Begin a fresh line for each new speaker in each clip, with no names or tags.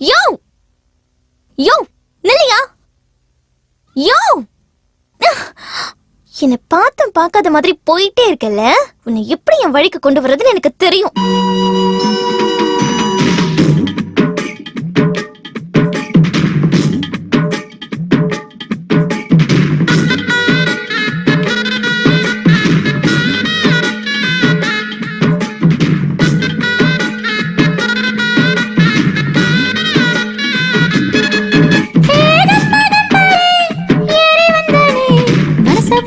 யோ! யோ! நில்லையா? யோ! என்னை பார்த்தும் பார்க்காத மாதிரி போயிட்டே இருக்கல உன்னை எப்படி என் வழிக்கு கொண்டு வர்றதுன்னு எனக்கு தெரியும்.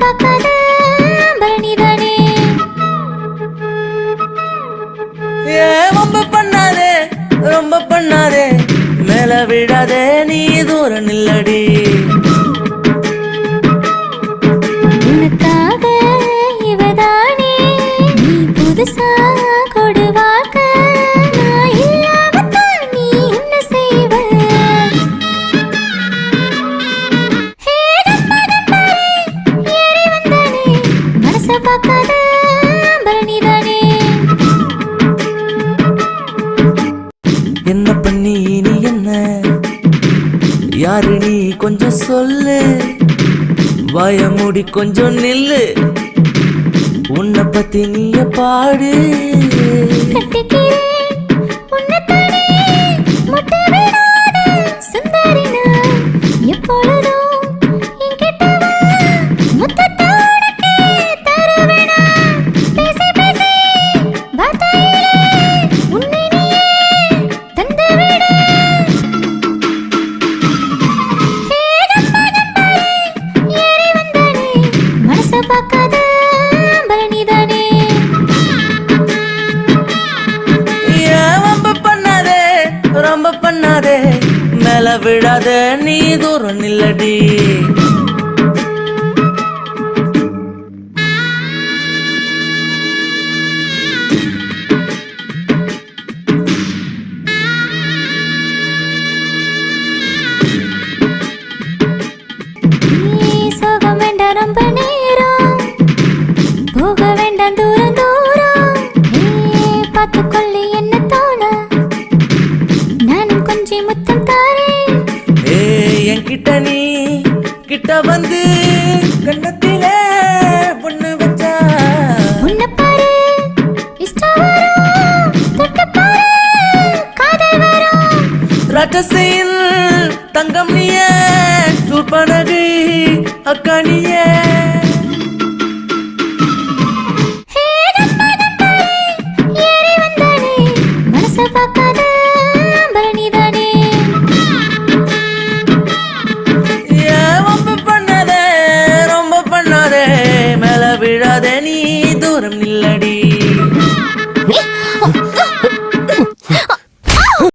பார்க்காத பரணிதானே.
ரொம்ப பண்ணாதே ரொம்ப பண்ணாதே. மேல விடாதே நீ தூரம் நில்லடி.
பார்க்காத பரணிதானே
என்ன பண்ணி நீ என்ன? யாரு நீ? கொஞ்சம் சொல்லு. வாய மூடி கொஞ்சம் நில்லு. உன்னை பத்தி நீய பாடு. மேல விழாத நீ தூரம் நில்லடி.
நீ சோகம் வேண்டாம் ரொம்ப
என்கிட்ட நீ கிட்ட வந்து கண்ணத்திலே பொண்ணு வச்சா.
உன்னை பாரு இஷ்டம் வரும் தொட்டு பாரு காதல் வரும்.
ரகசியில் தங்கம் நீயே சூப்பனகி அக்கா நீயே. தூரம் நில்லடி